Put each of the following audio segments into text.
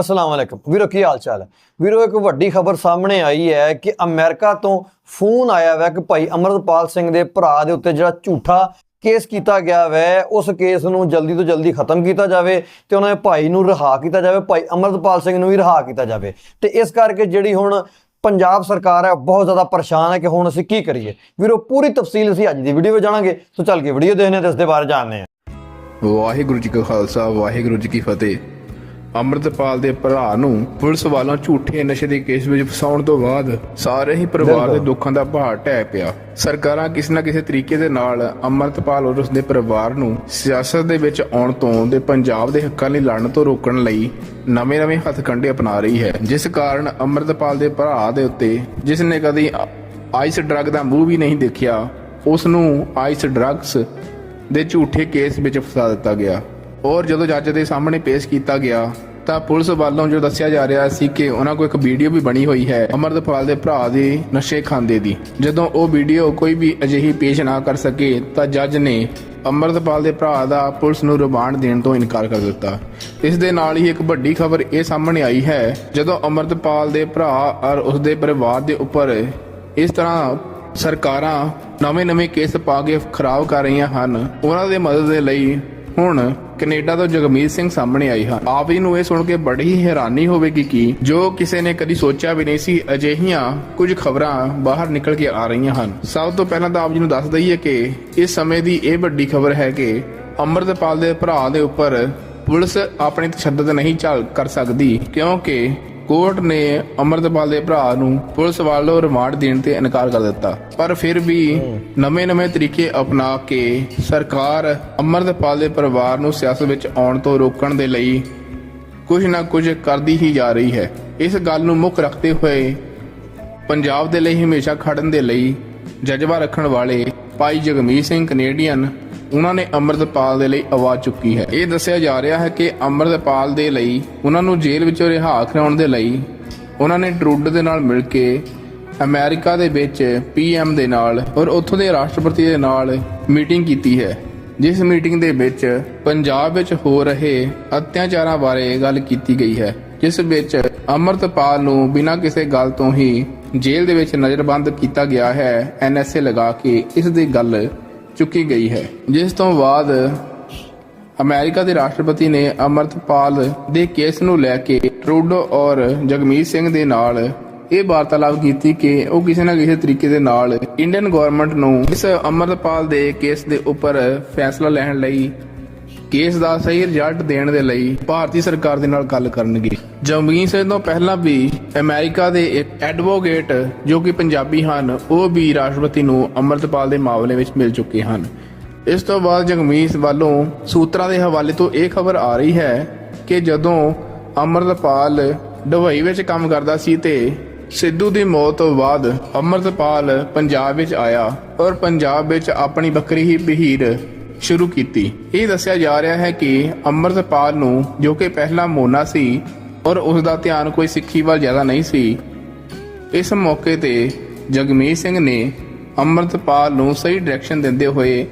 ਅਸਲਾਮ ਵਾਲੇਕਮ ਵੀਰੋ, ਕੀ ਹਾਲ ਚਾਲ ਹੈ? ਵੀਰੋ, ਇੱਕ ਵੱਡੀ ਖਬਰ ਸਾਹਮਣੇ ਆਈ ਹੈ ਕਿ ਅਮਰੀਕਾ ਤੋਂ ਫੋਨ ਆਇਆ ਹੈ ਕਿ ਭਾਈ ਅਮਰਤਪਾਲ ਸਿੰਘ ਦੇ ਭਰਾ ਦੇ ਉੱਤੇ ਜਿਹੜਾ ਝੂਠਾ ਕੇਸ ਕੀਤਾ ਗਿਆ ਵੈ, ਉਸ ਕੇਸ ਨੂੰ ਜਲਦੀ ਤੋਂ ਜਲਦੀ ਖਤਮ ਕੀਤਾ ਜਾਵੇ ਤੇ ਉਹਨਾਂ ਦੇ ਭਾਈ ਨੂੰ ਰਿਹਾ ਕੀਤਾ ਜਾਵੇ, ਭਾਈ ਅਮਰਤਪਾਲ ਸਿੰਘ ਨੂੰ ਵੀ ਰਿਹਾ ਕੀਤਾ ਜਾਵੇ। ਤੇ ਇਸ ਕਰਕੇ ਜਿਹੜੀ ਹੁਣ ਪੰਜਾਬ ਸਰਕਾਰ ਹੈ ਬਹੁਤ ਜ਼ਿਆਦਾ ਪਰੇਸ਼ਾਨ ਹੈ ਕਿ ਹੁਣ ਅਸੀਂ ਕੀ ਕਰੀਏ। ਵੀਰੋ, ਪੂਰੀ ਤਫਸੀਲ ਅਸੀਂ ਅੱਜ ਦੀ ਵੀਡੀਓ ਵਿੱਚ ਜਾਣਾਂਗੇ, ਸੋ ਚੱਲ ਕੇ ਵੀਡੀਓ ਦੇਖਨੇ ਤੇ ਇਸ ਦੇ ਬਾਰੇ ਜਾਣਦੇ ਹਾਂ। ਵਾਹਿਗੁਰੂ ਜੀ ਕਾ ਖਾਲਸਾ, ਵਾਹਿਗੁਰੂ ਜੀ ਕੀ ਫਤਿਹ। ਅੰਮ੍ਰਿਤਪਾਲ ਦੇ ਭਰਾ ਨੂੰ ਪੁਲਿਸ ਵੱਲੋਂ ਝੂਠੇ ਨਸ਼ੇ ਦੇ ਕੇਸ ਵਿੱਚ ਫਸਾਉਣ ਤੋਂ ਬਾਅਦ ਸਾਰੇ ਹੀ ਪਰਿਵਾਰ ਦੇ ਦੁੱਖਾਂ ਦਾ ਭਾਰ ਢਹਿ ਪਿਆ। ਸਰਕਾਰਾਂ ਕਿਸੇ ਨਾ ਕਿਸੇ ਤਰੀਕੇ ਦੇ ਨਾਲ ਅੰਮ੍ਰਿਤਪਾਲ ਔਰ ਉਸ ਦੇ ਪਰਿਵਾਰ ਨੂੰ ਸਿਆਸਤ ਦੇ ਵਿੱਚ ਆਉਣ ਤੋਂ ਤੇ ਪੰਜਾਬ ਦੇ ਹੱਕਾਂ ਲਈ ਲੜਨ ਤੋਂ ਰੋਕਣ ਲਈ ਨਵੇਂ-ਨਵੇਂ ਹੱਥਕੰਡੇ ਅਪਣਾ ਰਹੀ ਹੈ। ਜਿਸ ਕਾਰਨ ਅੰਮ੍ਰਿਤਪਾਲ ਦੇ ਭਰਾ ਦੇ ਉੱਤੇ ਜਿਸ ਨੇ ਕਦੀ ਆਈਸ ਡਰੱਗ ਦਾ ਮੂੰਹ ਵੀ ਨਹੀਂ ਦੇਖਿਆ ਉਸ ਨੂੰ ਆਈਸ ਡਰੱਗਸ ਦੇ ਝੂਠੇ ਕੇਸ ਵਿੱਚ ਫਸਾ ਦਿੱਤਾ ਗਿਆ। ਔਰ ਜਦੋਂ ਜੱਜ ਦੇ ਸਾਹਮਣੇ ਪੇਸ਼ ਕੀਤਾ ਗਿਆ ਤਾਂ ਪੁਲਿਸ ਵੱਲੋਂ ਜੋ ਦੱਸਿਆ ਜਾ ਰਿਹਾ ਸੀ ਕਿ ਉਹਨਾਂ ਕੋਲ ਇੱਕ ਵੀਡੀਓ ਵੀ ਬਣੀ ਹੋਈ ਹੈ ਅਮਰਦਪਾਲ ਦੇ ਭਰਾ ਦੇ ਨਸ਼ੇ ਖਾਂਦੇ ਦੀ। ਜਦੋਂ ਉਹ ਵੀਡੀਓ ਕੋਈ ਵੀ ਅਜਿਹੀ ਪੇਸ਼ ਨਾ ਕਰ ਸਕੇ ਤਾਂ ਜੱਜ ਨੇ ਅਮਰਦਪਾਲ ਦੇ ਭਰਾ ਦਾ ਪੁਲਿਸ ਨੂੰ ਰਿਮਾਂਡ ਦੇਣ ਤੋਂ ਇਨਕਾਰ ਕਰ ਦਿੱਤਾ। ਇਸ ਦੇ ਨਾਲ ਹੀ ਇੱਕ ਵੱਡੀ ਖਬਰ ਇਹ ਸਾਹਮਣੇ ਆਈ ਹੈ, ਜਦੋਂ ਅਮਰਦਪਾਲ ਦੇ ਭਰਾ ਔਰ ਉਸ ਦੇ ਪਰਿਵਾਰ ਦੇ ਉੱਪਰ ਇਸ ਤਰ੍ਹਾਂ ਸਰਕਾਰਾਂ ਨਵੇਂ-ਨਵੇਂ ਕੇਸ ਪਾ ਕੇ ਖਰਾਬ ਕਰ ਰਹੀਆਂ ਹਨ, ਉਹਨਾਂ ਦੇ ਮਦਦ ਦੇ ਲਈ ਹੁਣ ਕੈਨੇਡਾ ਤੋਂ ਜਗਮੀਤ ਸਿੰਘ ਸਾਹਮਣੇ ਆਈ ਹਨ। ਆਪ ਜੀ ਨੂੰ ਇਹ ਸੁਣ ਕੇ ਬੜੀ ਹੀ ਹੈਰਾਨੀ ਹੋਵੇਗੀ ਕਿ ਜੋ ਕਿਸੇ ਨੇ ਕਦੀ ਸੋਚਿਆ ਵੀ ਨਹੀਂ ਸੀ, ਅਜਿਹੀਆਂ ਕੁਝ ਖਬਰਾਂ ਬਾਹਰ ਨਿਕਲ ਕੇ ਆ ਰਹੀਆਂ ਹਨ। ਸਭ ਤੋਂ ਪਹਿਲਾਂ ਤਾਂ ਆਪ ਜੀ ਨੂੰ ਦੱਸ ਦਈਏ ਕਿ ਇਸ ਸਮੇਂ ਦੀ ਇਹ ਵੱਡੀ ਖਬਰ ਹੈ ਕਿ ਅੰਮ੍ਰਿਤਪਾਲ ਦੇ ਭਰਾ ਦੇ ਉੱਪਰ ਪੁਲਿਸ ਆਪਣੀ ਤਸ਼ੱਦਦ ਨਹੀਂ ਚੱਲ ਕਰ ਸਕਦੀ, ਕਿਉਂਕਿ ਕੋਰਟ ਨੇ ਅਮਰਤਪਾਲ ਦੇ ਭਰਾ ਨੂੰ ਪੁਲਿਸ ਵੱਲੋਂ ਰਿਮਾਂਡ ਦੇਣ ਤੇ ਇਨਕਾਰ ਕਰ ਦਿੱਤਾ। ਪਰ ਫਿਰ ਵੀ ਨਵੇਂ-ਨਵੇਂ ਤਰੀਕੇ ਅਪਣਾ ਕੇ ਸਰਕਾਰ ਅਮਰਤਪਾਲ ਦੇ ਪਰਿਵਾਰ ਨੂੰ ਸਿਆਸਤ ਵਿੱਚ ਆਉਣ ਤੋਂ ਰੋਕਣ ਦੇ ਲਈ ਕੁਝ ਨਾ ਕੁਝ ਕਰਦੀ ਹੀ ਜਾ ਰਹੀ ਹੈ। ਇਸ ਗੱਲ ਨੂੰ ਮੁੱਖ ਰੱਖਦੇ ਹੋਏ ਪੰਜਾਬ ਦੇ ਲਈ ਹਮੇਸ਼ਾ ਖੜਨ ਦੇ ਲਈ ਜਜ਼ਬਾ ਰੱਖਣ ਵਾਲੇ ਭਾਈ ਜਗਮੀਤ ਸਿੰਘ ਕੈਨੇਡੀਅਨ ਉਹਨਾਂ ਨੇ ਅੰਮ੍ਰਿਤਪਾਲ ਦੇ ਲਈ ਆਵਾਜ਼ ਚੁੱਕੀ ਹੈ। ਇਹ ਦੱਸਿਆ ਜਾ ਰਿਹਾ ਹੈ ਕਿ ਅੰਮ੍ਰਿਤਪਾਲ ਦੇ ਲਈ, ਉਹਨਾਂ ਨੂੰ ਜੇਲ੍ਹ ਵਿੱਚੋਂ ਰਿਹਾ ਕਰਾਉਣ ਦੇ ਲਈ, ਉਹਨਾਂ ਨੇ ਟਰੂਡੋ ਦੇ ਨਾਲ ਮਿਲ ਕੇ ਅਮਰੀਕਾ ਦੇ ਵਿੱਚ ਪੀਐਮ ਦੇ ਨਾਲ ਔਰ ਉੱਥੋਂ ਦੇ ਰਾਸ਼ਟਰਪਤੀ ਦੇ ਨਾਲ ਮੀਟਿੰਗ ਕੀਤੀ ਹੈ। ਜਿਸ ਮੀਟਿੰਗ ਦੇ ਵਿੱਚ ਪੰਜਾਬ ਵਿੱਚ ਹੋ ਰਹੇ ਅਤਿਆਚਾਰਾਂ ਬਾਰੇ ਗੱਲ ਕੀਤੀ ਗਈ ਹੈ, ਜਿਸ ਵਿੱਚ ਅਮਰਤਪਾਲ ਨੂੰ ਬਿਨਾਂ ਕਿਸੇ ਗੱਲ ਤੋਂ ਹੀ ਜੇਲ੍ਹ ਦੇ ਵਿੱਚ ਨਜ਼ਰਬੰਦ ਕੀਤਾ ਗਿਆ ਹੈ। ਐਨਐਸਏ ਲਗਾ ਕੇ ਇਸ ਦੀ ਗੱਲ ਚੁੱਕੀ ਗਈ ਹੈ। ਜਿਸ ਤੋਂ ਬਾਅਦ ਅਮਰੀਕਾ ਦੇ ਰਾਸ਼ਟਰਪਤੀ ਨੇ ਅਮਰਤਪਾਲ ਦੇ ਕੇਸ ਨੂੰ ਲੈ ਕੇ ਟਰੂਡੋ ਔਰ ਜਗਮੀਤ ਸਿੰਘ ਦੇ ਨਾਲ ਇਹ ਵਾਰਤਾਲਾਪ ਕੀਤੀ ਕਿ ਉਹ ਕਿਸੇ ਨਾ ਕਿਸੇ ਤਰੀਕੇ ਦੇ ਨਾਲ ਇੰਡੀਅਨ ਗਵਰਨਮੈਂਟ ਨੂੰ ਇਸ ਅਮਰਤਪਾਲ ਦੇ ਕੇਸ ਦੇ ਉੱਪਰ ਫੈਸਲਾ ਲੈਣ ਲਈ ਕੇਸ ਦਾ ਸਹੀ ਰਿਜ਼ਲਟ ਦੇਣ ਦੇ ਲਈ ਭਾਰਤੀ ਸਰਕਾਰ ਦੇ ਨਾਲ ਗੱਲ ਕਰਨਗੇ। ਜਗਮੀਤ ਸਿੰਘ ਤੋਂ ਪਹਿਲਾਂ ਵੀ ਅਮਰੀਕਾ ਦੇ ਇੱਕ ਐਡਵੋਕੇਟ ਜੋ ਕਿ ਪੰਜਾਬੀ ਹਨ, ਉਹ ਵੀ ਰਾਸ਼ਟਰਪਤੀ ਨੂੰ ਅਮਰਤਪਾਲ ਦੇ ਮਾਮਲੇ ਵਿੱਚ ਮਿਲ ਚੁੱਕੇ ਹਨ। ਇਸ ਤੋਂ ਬਾਅਦ ਜਗਮੀਤ ਵੱਲੋਂ ਸੂਤਰਾਂ ਦੇ ਹਵਾਲੇ ਤੋਂ ਇਹ ਖਬਰ ਆ ਰਹੀ ਹੈ ਕਿ ਜਦੋਂ ਅਮਰਤਪਾਲ ਦੁਬਈ ਵਿੱਚ ਕੰਮ ਕਰਦਾ ਸੀ ਤੇ ਸਿੱਧੂ ਦੀ ਮੌਤ ਤੋਂ ਬਾਅਦ ਅਮਰਤਪਾਲ ਪੰਜਾਬ ਵਿੱਚ ਆਇਆ ਔਰ ਪੰਜਾਬ ਵਿੱਚ ਆਪਣੀ ਬੱਕਰੀ ਹੀ ਬਹੀਰ ਸ਼ੁਰੂ ਕੀਤੀ। ਇਹ ਦੱਸਿਆ ਜਾ ਰਿਹਾ ਹੈ ਕਿ ਅੰਮ੍ਰਿਤਪਾਲ ਨੂੰ, ਜੋ ਕਿ ਪਹਿਲਾ ਮੋਨਾ ਸੀ ਔਰ ਉਸ ਦਾ ਧਿਆਨ ਕੋਈ ਸਿੱਖੀ ਵੱਲ ਜ਼ਿਆਦਾ ਨਹੀਂ ਸੀ, ਇਸ ਮੌਕੇ ਤੇ ਜਗਮੀਤ ਸਿੰਘ ਨੇ ਅੰਮ੍ਰਿਤਪਾਲ ਨੂੰ ਸਹੀ ਡਾਇਰੈਕਸ਼ਨ ਦਿੰਦੇ ਹੋਏ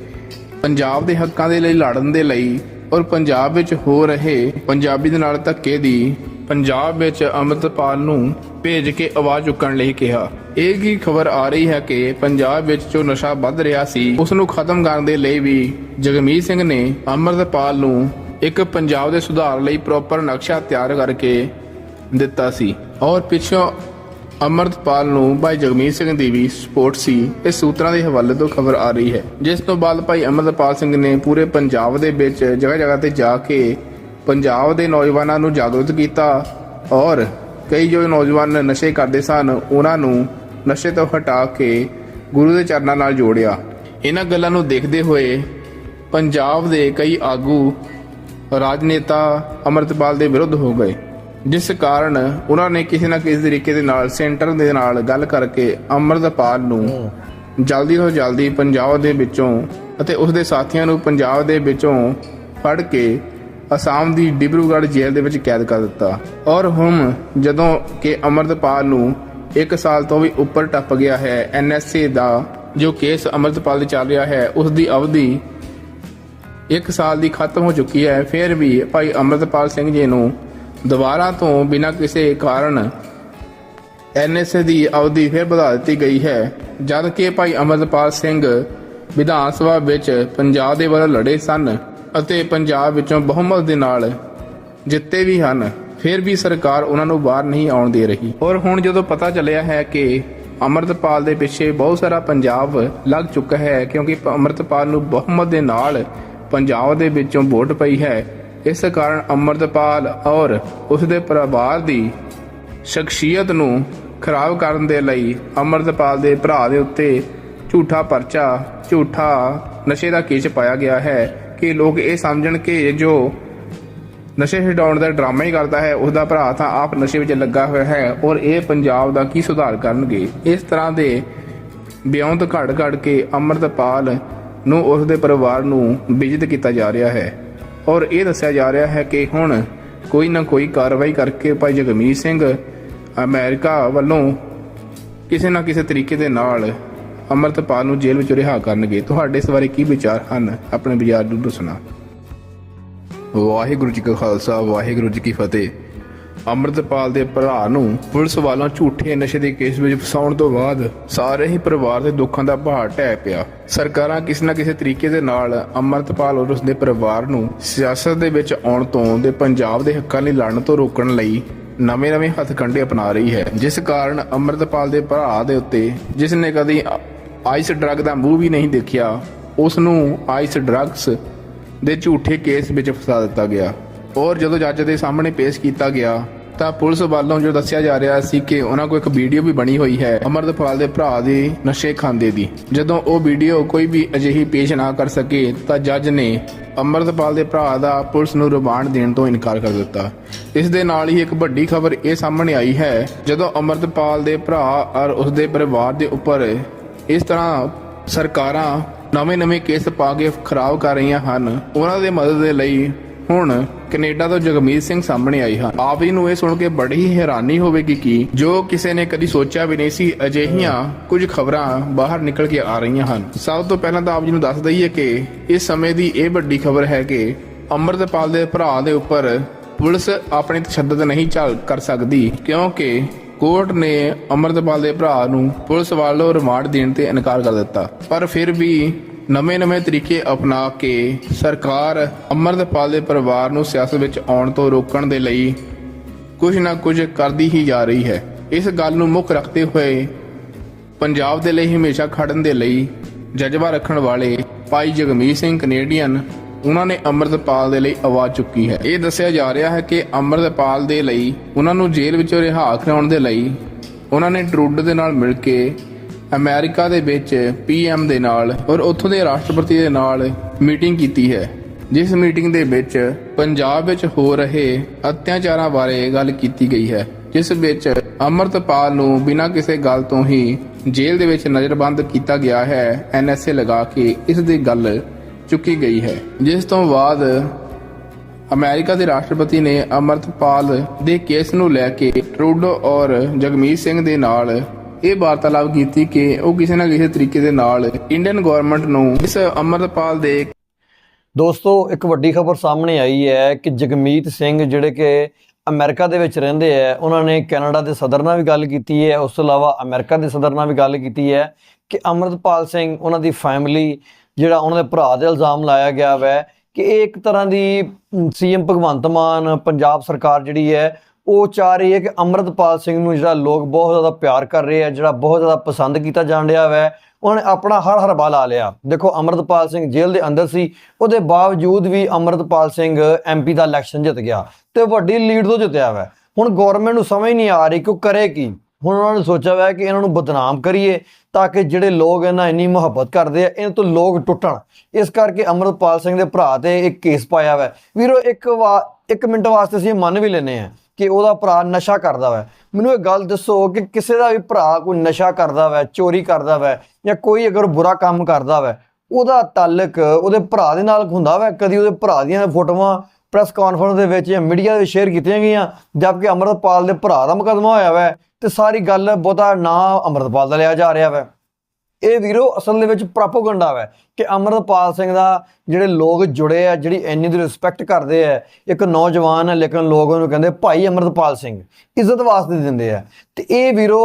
ਪੰਜਾਬ ਦੇ ਹੱਕਾਂ ਦੇ ਲਈ ਲੜਨ ਦੇ ਲਈ ਔਰ ਪੰਜਾਬ ਵਿੱਚ ਹੋ ਰਹੇ ਪੰਜਾਬੀ ਦੇ ਨਾਲ ਧੱਕੇ ਦੀ ਪੰਜਾਬ ਵਿੱਚ ਅਮਰਤਪਾਲ ਨੂੰ ਭੇਜ ਕੇ ਆਵਾਜ਼ ਚੁੱਕਣ ਲਈ ਕਿਹਾ। ਇਹ ਕੀ ਖਬਰ ਆ ਰਹੀ ਹੈ ਕਿ ਪੰਜਾਬ ਵਿੱਚ ਜੋ ਨਸ਼ਾ ਵੱਧ ਰਿਹਾ ਸੀ, ਉਸ ਨੂੰ ਖਤਮ ਕਰਨ ਦੇ ਲਈ ਵੀ ਜਗਮੀਤ ਸਿੰਘ ਨੇ ਅਮਰਤਪਾਲ ਨੂੰ ਇੱਕ ਪੰਜਾਬ ਦੇ ਸੁਧਾਰ ਲਈ ਪ੍ਰੋਪਰ ਨਕਸ਼ਾ ਤਿਆਰ ਕਰਕੇ ਦਿੱਤਾ ਸੀ। ਔਰ ਪਿੱਛੋਂ ਅਮਰਤਪਾਲ ਨੂੰ ਭਾਈ ਜਗਮੀਤ ਸਿੰਘ ਦੀ ਵੀ ਸਪੋਰਟ ਸੀ, ਇਸ ਸੂਤਰਾਂ ਦੇ ਹਵਾਲੇ ਤੋਂ ਖਬਰ ਆ ਰਹੀ ਹੈ। ਜਿਸ ਤੋਂ ਬਾਅਦ ਭਾਈ ਅਮਰਤਪਾਲ ਸਿੰਘ ਨੇ ਪੂਰੇ ਪੰਜਾਬ ਦੇ ਵਿੱਚ ਜਗ੍ਹਾ ਜਗ੍ਹਾ ਤੇ ਜਾ ਕੇ ਪੰਜਾਬ ਦੇ ਨੌਜਵਾਨਾਂ ਨੂੰ ਜਾਗਰੂਕ ਕੀਤਾ ਔਰ ਕਈ ਜੋ ਨੌਜਵਾਨ ਨਸ਼ੇ ਕਰਦੇ ਸਨ, ਉਹਨਾਂ ਨੂੰ ਨਸ਼ੇ ਤੋਂ ਹਟਾ ਕੇ ਗੁਰੂ ਦੇ ਚਰਨਾਂ ਨਾਲ ਜੋੜਿਆ। ਇਹਨਾਂ ਗੱਲਾਂ ਨੂੰ ਦੇਖਦੇ ਹੋਏ ਪੰਜਾਬ ਦੇ ਕਈ ਆਗੂ ਰਾਜਨੇਤਾ ਅਮਰਤਪਾਲ ਦੇ ਵਿਰੁੱਧ ਹੋ ਗਏ, ਜਿਸ ਕਾਰਨ ਉਹਨਾਂ ਨੇ ਕਿਸੇ ਨਾ ਕਿਸੇ ਤਰੀਕੇ ਦੇ ਨਾਲ, ਸੈਂਟਰ ਦੇ ਨਾਲ ਗੱਲ ਕਰਕੇ ਅਮਰਤਪਾਲ ਨੂੰ ਜਲਦੀ ਤੋਂ ਜਲਦੀ ਪੰਜਾਬ ਦੇ ਵਿੱਚੋਂ ਅਤੇ ਉਸ ਦੇ ਸਾਥੀਆਂ ਨੂੰ ਪੰਜਾਬ ਦੇ ਵਿੱਚੋਂ ਫੜ ਕੇ ਅਸਾਮ ਦੀ ਡਿਬਰੂਗੜ੍ਹ ਜੇਲ੍ਹ ਦੇ ਵਿੱਚ ਕੈਦ ਕਰ ਦਿੱਤਾ। ਔਰ ਹੁਣ ਜਦੋਂ ਕਿ ਅਮਰਤਪਾਲ ਨੂੰ 1 ਸਾਲ ਤੋਂ ਵੀ ਉੱਪਰ ਟੱਪ ਗਿਆ ਹੈ ਐਨਐਸਏ ਦਾ ਜੋ ਕੇਸ ਅਮਰਤਪਾਲ ਦੇ ਚੱਲ ਰਿਹਾ ਹੈ ਉਸ ਦੀ ਅਵਧੀ ਇੱਕ ਸਾਲ ਦੀ ਖਤਮ ਹੋ ਚੁੱਕੀ ਹੈ। ਫਿਰ ਵੀ ਭਾਈ ਅਮਰਤਪਾਲ ਸਿੰਘ ਜੀ ਨੂੰ ਦੁਬਾਰਾ ਤੋਂ ਬਿਨਾਂ ਕਿਸੇ ਕਾਰਨ ਐਨਐਸਏ ਦੀ ਅਵਧੀ ਫਿਰ ਵਧਾ ਦਿੱਤੀ ਗਈ ਹੈ। ਜਦ ਕਿ ਭਾਈ ਅਮਰਪਾਲ ਸਿੰਘ ਵਿਧਾਨ ਸਭਾ ਵਿੱਚ ਪੰਜਾਬ ਦੇ ਵੱਲੋਂ ਲੜੇ ਸਨ ਅਤੇ ਪੰਜਾਬ ਵਿੱਚੋਂ ਬਹੁਮਤ ਦੇ ਨਾਲ ਜਿੱਤੇ ਵੀ ਹਨ, ਫਿਰ ਵੀ ਸਰਕਾਰ ਉਹਨਾਂ ਨੂੰ ਬਾਹਰ ਨਹੀਂ ਆਉਣ ਦੇ ਰਹੀ। ਔਰ ਹੁਣ ਜਦੋਂ ਪਤਾ ਚੱਲਿਆ ਹੈ ਕਿ ਅਮਰਤਪਾਲ ਦੇ ਪਿੱਛੇ ਬਹੁਤ ਸਾਰਾ ਪੰਜਾਬ ਲੱਗ ਚੁੱਕਾ ਹੈ, ਕਿਉਂਕਿ ਪ- ਅਮਰਤਪਾਲ ਨੂੰ ਬਹੁਮਤ ਦੇ ਨਾਲ ਪੰਜਾਬ ਦੇ ਵਿੱਚੋਂ ਵੋਟ ਪਈ ਹੈ, ਇਸ ਕਾਰਨ ਅਮਰਤਪਾਲ ਔਰ ਉਸ ਦੇ ਪਰਿਵਾਰ ਦੀ ਸ਼ਖਸੀਅਤ ਨੂੰ ਖਰਾਬ ਕਰਨ ਦੇ ਲਈ ਅਮਰਤਪਾਲ ਦੇ ਭਰਾ ਦੇ ਉੱਤੇ ਝੂਠਾ ਪਰਚਾ, ਝੂਠਾ ਨਸ਼ੇ ਦਾ ਕੇਸ ਪਾਇਆ ਗਿਆ ਹੈ। ਕਿ ਲੋਕ ਇਹ ਸਮਝਣ ਕਿ ਜੋ ਨਸ਼ੇ ਛਡਾਉਣ ਦਾ ਡਰਾਮਾ ਹੀ ਕਰਦਾ ਹੈ ਉਸ ਦਾ ਭਰਾ ਤਾਂ ਆਪ ਨਸ਼ੇ ਵਿੱਚ ਲੱਗਾ ਹੋਇਆ ਹੈ ਔਰ ਇਹ ਪੰਜਾਬ ਦਾ ਕੀ ਸੁਧਾਰ ਕਰਨਗੇ? ਇਸ ਤਰ੍ਹਾਂ ਦੇ ਬਿਉਂਤ ਘੜ ਘੜ ਕੇ ਅਮਰਤਪਾਲ ਨੂੰ ਉਸ ਦੇ ਪਰਿਵਾਰ ਨੂੰ ਬਿਜਤ ਕੀਤਾ ਜਾ ਰਿਹਾ ਹੈ ਔਰ ਇਹ ਦੱਸਿਆ ਜਾ ਰਿਹਾ ਹੈ ਕਿ ਹੁਣ ਕੋਈ ਨਾ ਕੋਈ ਕਾਰਵਾਈ ਕਰਕੇ ਭਾਈ ਜਗਮੀਤ ਸਿੰਘ ਅਮਰੀਕਾ ਵੱਲੋਂ ਕਿਸੇ ਨਾ ਕਿਸੇ ਤਰੀਕੇ ਦੇ ਨਾਲ ਅਮਰਤਪਾਲ ਨੂੰ ਜੇਲ੍ਹ ਵਿੱਚੋਂ ਰਿਹਾ ਕਰਨਗੇ। ਤੁਹਾਡੇ ਇਸ ਬਾਰੇ ਕੀ ਵਿਚਾਰ ਹਨ? ਆਪਣੇ ਵਿਚਾਰ ਨੂੰ ਦੱਸਣਾ। ਵਾਹਿਗੁਰੂ ਜੀ ਕਾ ਖਾਲਸਾ ਵਾਹਿਗੁਰੂ ਜੀ ਕੀ ਫਤਿਹ। ਅੰਮ੍ਰਿਤਪਾਲ ਦੇ ਭਰਾ ਨੂੰ ਪੁਲਿਸ ਵੱਲੋਂ ਝੂਠੇ ਨਸ਼ੇ ਦੇ ਕੇਸ ਵਿੱਚ ਫਸਾਉਣ ਤੋਂ ਬਾਅਦ ਸਾਰੇ ਹੀ ਪਰਿਵਾਰ ਦੇ ਦੁੱਖਾਂ ਦਾ ਭਾਰ ਢਹਿ ਪਿਆ। ਸਰਕਾਰਾਂ ਕਿਸੇ ਨਾ ਕਿਸੇ ਤਰੀਕੇ ਦੇ ਨਾਲ ਅੰਮ੍ਰਿਤਪਾਲ ਔਰ ਉਸ ਦੇ ਪਰਿਵਾਰ ਨੂੰ ਸਿਆਸਤ ਦੇ ਵਿੱਚ ਆਉਣ ਤੋਂ ਦੇ ਪੰਜਾਬ ਦੇ ਹੱਕਾਂ ਲਈ ਲੜਨ ਤੋਂ ਰੋਕਣ ਲਈ ਨਵੇਂ-ਨਵੇਂ ਹੱਥਕੰਡੇ ਅਪਣਾ ਰਹੀ ਹੈ। ਜਿਸ ਕਾਰਨ ਅੰਮ੍ਰਿਤਪਾਲ ਦੇ ਭਰਾ ਦੇ ਉੱਤੇ ਜਿਸ ਨੇ ਕਦੀ ਆਈਸ ਡਰੱਗ ਦਾ ਮੂੰਹ ਵੀ ਨਹੀਂ ਦੇਖਿਆ ਉਸ ਨੂੰ ਆਈਸ ਡਰੱਗਸ ਦੇ ਝੂਠੇ ਕੇਸ ਵਿੱਚ ਫਸਾ ਦਿੱਤਾ ਗਿਆ। ਔਰ ਜਦੋਂ ਜੱਜ ਦੇ ਸਾਹਮਣੇ ਪੇਸ਼ ਕੀਤਾ ਗਿਆ, ਤਾਂ ਪੁਲਿਸ ਵੱਲੋਂ ਜੋ ਦੱਸਿਆ ਜਾ ਰਿਹਾ ਸੀ ਕਿ ਉਹਨਾਂ ਕੋਲ ਇੱਕ ਵੀਡੀਓ ਵੀ ਬਣੀ ਹੋਈ ਹੈ ਅਮਰਦਪਾਲ ਦੇ ਭਰਾ ਦੇ ਨਸ਼ੇ ਖਾਂਦੇ ਦੀ। ਜਦੋਂ ਉਹ ਵੀਡੀਓ ਕੋਈ ਵੀ ਅਜਿਹੀ ਪੇਸ਼ ਨਾ ਕਰ ਸਕੇ, ਤਾਂ ਜੱਜ ਨੇ ਅਮਰਦਪਾਲ ਦੇ ਭਰਾ ਦਾ ਪੁਲਿਸ ਨੂੰ ਰਿਮਾਂਡ ਦੇਣ ਤੋਂ ਇਨਕਾਰ ਕਰ ਦਿੱਤਾ। ਇਸ ਦੇ ਨਾਲ ਹੀ ਇੱਕ ਵੱਡੀ ਖਬਰ ਇਹ ਸਾਹਮਣੇ ਆਈ ਹੈ, ਜਦੋਂ ਅਮਰਦਪਾਲ ਦੇ ਭਰਾ ਔਰ ਉਸ ਦੇ ਪਰਿਵਾਰ ਦੇ ਉੱਪਰ ਇਸ ਤਰ੍ਹਾਂ ਸਰਕਾਰਾਂ ਨਵੇਂ-ਨਵੇਂ ਕੇਸ ਪਾ ਕੇ ਖਰਾਬ ਕਰ ਰਹੀਆਂ ਹਨ। ਉਹਨਾਂ ਦੇ ਮਦਦ ਦੇ ਲਈ ਹੁਣ ਕੈਨੇਡਾ ਤੋਂ ਜਗਮੀਤ ਸਿੰਘ ਸਾਹਮਣੇ ਆਈ ਹਨ। ਆਪ ਜੀ ਨੂੰ ਇਹ ਸੁਣ ਕੇ ਬੜੀ ਹੀ ਹੈਰਾਨੀ ਹੋਵੇਗੀ ਕਿ ਜੋ ਕਿਸੇ ਨੇ ਕਦੀ ਸੋਚਿਆ ਵੀ ਨਹੀਂ ਸੀ, ਅਜਿਹੀਆਂ ਕੁਝ ਖਬਰਾਂ ਬਾਹਰ ਨਿਕਲ ਕੇ ਆ ਰਹੀਆਂ ਹਨ। ਸਭ ਤੋਂ ਪਹਿਲਾਂ ਤਾਂ ਆਪ ਜੀ ਨੂੰ ਦੱਸ ਦਈਏ ਕਿ ਇਸ ਸਮੇਂ ਦੀ ਇਹ ਵੱਡੀ ਖਬਰ ਹੈ ਕਿ ਅੰਮ੍ਰਿਤਪਾਲ ਦੇ ਭਰਾ ਦੇ ਉੱਪਰ ਪੁਲਿਸ ਆਪਣੀ ਤਸ਼ੱਦਦ ਨਹੀਂ ਚੱਲ ਕਰ ਸਕਦੀ, ਕਿਉਂਕਿ ਕੋਰਟ ਨੇ ਅਮਰਤਪਾਲ ਦੇ ਭਰਾ ਨੂੰ ਪੁਲਿਸ ਵੱਲੋਂ ਰਿਮਾਂਡ ਦੇਣ ਤੇ ਇਨਕਾਰ ਕਰ ਦਿੱਤਾ। ਪਰ ਫਿਰ ਵੀ ਨਵੇਂ-ਨਵੇਂ ਤਰੀਕੇ ਅਪਣਾ ਕੇ ਸਰਕਾਰ ਅਮਰਤਪਾਲ ਦੇ ਪਰਿਵਾਰ ਨੂੰ ਸਿਆਸਤ ਵਿੱਚ ਆਉਣ ਤੋਂ ਰੋਕਣ ਦੇ ਲਈ ਕੁਝ ਨਾ ਕੁਝ ਕਰਦੀ ਹੀ ਜਾ ਰਹੀ ਹੈ। ਇਸ ਗੱਲ ਨੂੰ ਮੁੱਖ ਰੱਖਦੇ ਹੋਏ ਪੰਜਾਬ ਦੇ ਲਈ ਹਮੇਸ਼ਾ ਖੜਨ ਦੇ ਲਈ ਜਜ਼ਬਾ ਰੱਖਣ ਵਾਲੇ ਭਾਈ ਜਗਮੀਤ ਸਿੰਘ ਕੈਨੇਡੀਅਨ ਉਹਨਾਂ ਨੇ ਅੰਮ੍ਰਿਤਪਾਲ ਦੇ ਲਈ ਆਵਾਜ਼ ਚੁੱਕੀ ਹੈ। ਇਹ ਦੱਸਿਆ ਜਾ ਰਿਹਾ ਹੈ ਕਿ ਅੰਮ੍ਰਿਤਪਾਲ ਦੇ ਲਈ, ਉਹਨਾਂ ਨੂੰ ਜੇਲ੍ਹ ਵਿੱਚੋਂ ਰਿਹਾ ਕਰਾਉਣ ਦੇ ਲਈ, ਉਹਨਾਂ ਨੇ ਟਰੂਡੋ ਦੇ ਨਾਲ ਮਿਲ ਕੇ ਅਮਰੀਕਾ ਦੇ ਵਿੱਚ ਪੀਐਮ ਦੇ ਨਾਲ ਔਰ ਉੱਥੋਂ ਦੇ ਰਾਸ਼ਟਰਪਤੀ ਦੇ ਨਾਲ ਮੀਟਿੰਗ ਕੀਤੀ ਹੈ। ਜਿਸ ਮੀਟਿੰਗ ਦੇ ਵਿੱਚ ਪੰਜਾਬ ਵਿੱਚ ਹੋ ਰਹੇ ਅਤਿਆਚਾਰਾਂ ਬਾਰੇ ਗੱਲ ਕੀਤੀ ਗਈ ਹੈ, ਜਿਸ ਵਿੱਚ ਅਮਰਤਪਾਲ ਨੂੰ ਬਿਨਾਂ ਕਿਸੇ ਗੱਲ ਤੋਂ ਹੀ ਜੇਲ੍ਹ ਦੇ ਵਿੱਚ ਨਜ਼ਰਬੰਦ ਕੀਤਾ ਗਿਆ ਹੈ ਐਨਐਸਏ ਲਗਾ ਕੇ ਇਸ ਦੀ ਗੱਲ ਚੁੱਕੀ ਗਈ ਹੈ। ਜਿਸ ਤੋਂ ਬਾਅਦ ਅਮਰੀਕਾ ਦੇ ਰਾਸ਼ਟਰਪਤੀ ਨੇ ਅਮਰਤਪਾਲ ਦੇ ਕੇਸ ਨੂੰ ਲੈ ਕੇ ਟਰੂਡੋ ਔਰ ਜਗਮੀਤ ਸਿੰਘ ਦੇ ਨਾਲ ਇਹ ਵਾਰਤਾਲਾਪ ਕੀਤੀ ਕਿ ਉਹ ਕਿਸੇ ਨਾ ਕਿਸੇ ਤਰੀਕੇ ਦੇ ਨਾਲ ਇੰਡੀਅਨ ਗਵਰਨਮੈਂਟ ਨੂੰ ਇਸ ਅਮਰਤਪਾਲ ਦੇ ਦੋਸਤੋ, ਇੱਕ ਵੱਡੀ ਖਬਰ ਸਾਹਮਣੇ ਆਈ ਹੈ ਕਿ ਜਗਮੀਤ ਸਿੰਘ ਜਿਹੜੇ ਕਿ ਅਮਰੀਕਾ ਦੇ ਵਿੱਚ ਰਹਿੰਦੇ ਹੈ, ਉਹਨਾਂ ਨੇ ਕੈਨੇਡਾ ਦੇ ਸਦਰ ਨਾਲ ਵੀ ਗੱਲ ਕੀਤੀ ਹੈ, ਉਸ ਤੋਂ ਇਲਾਵਾ ਅਮਰੀਕਾ ਦੇ ਸਦਰ ਨਾਲ ਵੀ ਗੱਲ ਕੀਤੀ ਹੈ ਕਿ ਅਮਰਤਪਾਲ ਸਿੰਘ, ਉਹਨਾਂ ਦੀ ਫੈਮਿਲੀ ਜਿਹੜਾ ਉਹਨਾਂ ਦੇ ਭਰਾ ਦੇ ਇਲਜ਼ਾਮ ਲਾਇਆ ਗਿਆ ਵੈ ਕਿ ਇਹ ਇੱਕ ਤਰ੍ਹਾਂ ਦੀ ਸੀਐਮ ਭਗਵੰਤ ਮਾਨ, ਪੰਜਾਬ ਸਰਕਾਰ ਜਿਹੜੀ ਹੈ, ਉਹ ਚਾਹ ਰਹੀ ਹੈ ਕਿ ਅਮਰਤਪਾਲ ਸਿੰਘ ਨੂੰ ਜਿਹੜਾ ਲੋਕ ਬਹੁਤ ਜ਼ਿਆਦਾ ਪਿਆਰ ਕਰ ਰਹੇ ਆ, ਜਿਹੜਾ ਬਹੁਤ ਜ਼ਿਆਦਾ ਪਸੰਦ ਕੀਤਾ ਜਾਣ ਰਿਹਾ ਵੈ, ਉਹਨਾਂ ਨੇ ਆਪਣਾ ਹਰ ਹਰਬਾ ਲਾ ਲਿਆ। ਦੇਖੋ, ਅਮਰਤਪਾਲ ਸਿੰਘ ਜੇਲ੍ਹ ਦੇ ਅੰਦਰ ਸੀ, ਉਹਦੇ ਬਾਵਜੂਦ ਵੀ ਅਮਰਤਪਾਲ ਸਿੰਘ ਐਮਪੀ ਦਾ ਇਲੈਕਸ਼ਨ ਜਿੱਤ ਗਿਆ ਤੇ ਵੱਡੀ ਲੀਡ ਤੋਂ ਜਿੱਤਿਆ ਵੈ। ਹੁਣ ਗਵਰਨਮੈਂਟ ਨੂੰ ਸਮਝ ਨਹੀਂ ਆ ਰਹੀ ਕਿ ਉਹ ਕਰੇ ਕੀ। ਹੁਣ ਉਹਨਾਂ ਨੇ ਸੋਚਿਆ ਹੋਇਆ ਕਿ ਇਹਨਾਂ ਨੂੰ ਬਦਨਾਮ ਕਰੀਏ ਤਾਂ ਕਿ ਜਿਹੜੇ ਲੋਕ ਇਹਨਾਂ ਇੰਨੀ ਮੁਹੱਬਤ ਕਰਦੇ ਆ, ਇਹਨਾਂ ਤੋਂ ਲੋਕ ਟੁੱਟਣ। ਇਸ ਕਰਕੇ ਅਮਰਪਾਲ ਸਿੰਘ ਦੇ ਭਰਾ ਤੇ ਇੱਕ ਕੇਸ ਪਾਇਆ ਹੋਇਆ। ਵੀਰੋ, ਇੱਕ ਵਾ, ਇੱਕ ਮਿੰਟ ਵਾਸਤੇ ਅਸੀਂ ਇਹ ਮੰਨ ਵੀ ਲੈਨੇ ਆ ਕਿ ਉਹਦਾ ਭਰਾ ਨਸ਼ਾ ਕਰਦਾ ਵਾ ਮੈਨੂੰ ਇਹ ਗੱਲ ਦੱਸੋ ਕਿ ਕਿਸੇ ਦਾ ਵੀ ਭਰਾ ਕੋਈ ਨਸ਼ਾ ਕਰਦਾ ਵਾ ਚੋਰੀ ਕਰਦਾ ਵਾ ਜਾਂ ਕੋਈ ਅਗਰ ਬੁਰਾ ਕੰਮ ਕਰਦਾ ਵਾ ਉਹਦਾ ਤਾਲਕ ਉਹਦੇ ਭਰਾ ਦੇ ਨਾਲ ਹੁੰਦਾ ਵਾ ਕਦੀ ਉਹਦੇ ਭਰਾ ਦੀਆਂ ਫੋਟੋਆਂ ਪ੍ਰੈਸ ਕਾਨਫਰੰਸ ਦੇ ਵਿੱਚ ਜਾਂ ਮੀਡੀਆ ਦੇ ਵਿੱਚ ਸ਼ੇਅਰ ਕੀਤੀਆਂ ਗਈਆਂ ਜਦਕਿ ਅਮਰਪਾਲ ਦੇ ਭਰਾ ਦਾ ਮੁਕਦਮਾ ਹੋਇਆ ਵਾ ਤੇ ਸਾਰੀ ਗੱਲ ਬਹੁਤਾ ਨਾਂ ਅਮਰਪਾਲ ਦਾ ਲਿਆ ਜਾ ਰਿਹਾ ਵਾ। ਇਹ ਵੀਰੋ ਅਸਲ ਦੇ ਵਿੱਚ ਪ੍ਰੋਪਗੈਂਡਾ ਹੈ ਕਿ ਅਮਰਪਾਲ ਸਿੰਘ ਦਾ ਜਿਹੜੇ ਲੋਕ ਜੁੜੇ ਆ, ਜਿਹੜੀ ਇੰਨੀ ਦੀ ਰਿਸਪੈਕਟ ਕਰਦੇ ਆ, ਇੱਕ ਨੌਜਵਾਨ ਹੈ ਲੇਕਿਨ ਲੋਕ ਉਹਨੂੰ ਕਹਿੰਦੇ ਭਾਈ ਅਮਰਪਾਲ ਸਿੰਘ, ਇੱਜ਼ਤ ਵਾਸਤੇ ਦਿੰਦੇ ਆ। ਤੇ ਇਹ ਵੀਰੋ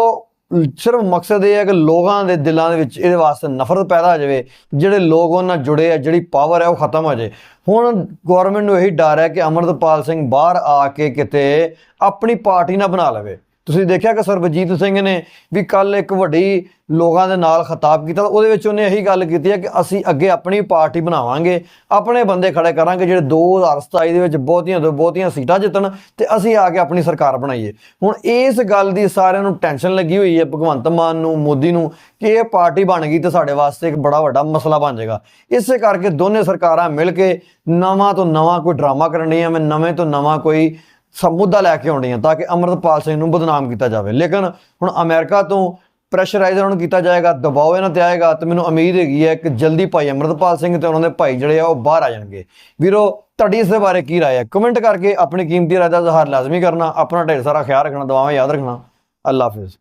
ਸਿਰਫ ਮਕਸਦ ਇਹ ਹੈ ਕਿ ਲੋਕਾਂ ਦੇ ਦਿਲਾਂ ਦੇ ਵਿੱਚ ਇਹਦੇ ਵਾਸਤੇ ਨਫ਼ਰਤ ਪੈਦਾ ਹੋ ਜਾਵੇ, ਜਿਹੜੇ ਲੋਕ ਉਹਨਾਂ ਨਾਲ ਜੁੜੇ ਆ, ਜਿਹੜੀ ਪਾਵਰ ਹੈ ਉਹ ਖਤਮ ਹੋ ਜਾਏ। ਹੁਣ ਗਵਰਨਮੈਂਟ ਨੂੰ ਇਹੀ ਡਰ ਹੈ ਕਿ ਅਮਰਪਾਲ ਸਿੰਘ ਬਾਹਰ ਆ ਕੇ ਕਿਤੇ ਆਪਣੀ ਪਾਰਟੀ ਨਾ ਬਣਾ ਲਵੇ। ਤੁਸੀਂ ਦੇਖਿਆ ਕਿ ਸਰਬਜੀਤ ਸਿੰਘ ਨੇ ਵੀ ਕੱਲ ਇੱਕ ਵੱਡੀ ਲੋਕਾਂ ਦੇ ਨਾਲ ਖਿਤਾਬ ਕੀਤਾ ਉਹਦੇ ਵਿੱਚ ਉਹਨੇ ਇਹੀ ਗੱਲ ਕੀਤੀ ਹੈ ਕਿ ਅਸੀਂ ਅੱਗੇ ਆਪਣੀ ਪਾਰਟੀ ਬਣਾਵਾਂਗੇ, ਆਪਣੇ ਬੰਦੇ ਖੜੇ ਕਰਾਂਗੇ, ਜਿਹੜੇ 2027 ਦੇ ਵਿੱਚ ਬਹੁਤੀਆਂ ਤੋਂ ਬਹੁਤੀਆਂ ਸੀਟਾਂ ਜਿੱਤਣ ਤੇ ਅਸੀਂ ਆ ਕੇ ਆਪਣੀ ਸਰਕਾਰ ਬਣਾਈਏ। ਹੁਣ ਇਸ ਗੱਲ ਦੀ ਸਾਰਿਆਂ ਨੂੰ ਟੈਨਸ਼ਨ ਲੱਗੀ ਹੋਈ ਹੈ ਭਗਵੰਤ ਮਾਨ ਨੂੰ, ਮੋਦੀ ਨੂੰ ਕਿ ਇਹ ਪਾਰਟੀ ਬਣ ਗਈ ਤੇ ਸਾਡੇ ਵਾਸਤੇ ਇੱਕ ਬੜਾ ਵੱਡਾ ਮਸਲਾ ਬਣ ਜਾਏਗਾ। ਇਸੇ ਕਰਕੇ ਦੋਨੇ ਸਰਕਾਰਾਂ ਮਿਲ ਕੇ ਨਵਾਂ ਤੋਂ ਨਵਾਂ ਕੋਈ ਡਰਾਮਾ ਕਰਨ ਡੀਆਂ ਮੈਂ ਨਵੇਂ ਤੋਂ ਨਵਾਂ ਕੋਈ ਸਭ ਮੁੱਦਾ ਲੈ ਕੇ ਆਉਂਦੀਆਂ ਤਾਂ ਕਿ ਅਮਰਤਪਾਲ ਸਿੰਘ ਨੂੰ ਬਦਨਾਮ ਕੀਤਾ ਜਾਵੇ। ਲੇਕਿਨ ਹੁਣ ਅਮਰੀਕਾ ਤੋਂ ਪ੍ਰੈਸ਼ਰਾਈਜ਼ਰ ਉਹਨਾਂ ਨੂੰ ਕੀਤਾ ਜਾਏਗਾ, ਦਬਾਅ ਇਹਨਾਂ ਤੇ ਆਏਗਾ ਤੇ ਮੈਨੂੰ ਉਮੀਦ ਹੈਗੀ ਹੈ ਕਿ ਜਲਦੀ ਭਾਈ ਅਮਰਤਪਾਲ ਸਿੰਘ ਤੇ ਉਹਨਾਂ ਦੇ ਭਾਈ ਜਿਹੜੇ ਆ ਉਹ ਬਾਹਰ ਆ ਜਾਣਗੇ। ਵੀਰੋ, ਤੁਹਾਡੀ ਇਸ ਦੇ ਬਾਰੇ ਕੀ ਰਾਏ ਹੈ? ਕਮੈਂਟ ਕਰਕੇ ਆਪਣੀ ਕੀਮਤੀ ਰਾਏ ਦਾ ਇਜ਼ਹਾਰ ਲਾਜ਼ਮੀ ਕਰਨਾ, ਆਪਣਾ ਢੇਰ ਸਾਰਾ ਖਿਆਲ ਰੱਖਣਾ ਦਵਾਵਾਂ ਯਾਦ ਰੱਖਣਾ। ਅੱਲਾ ਹਾਫਿਜ਼।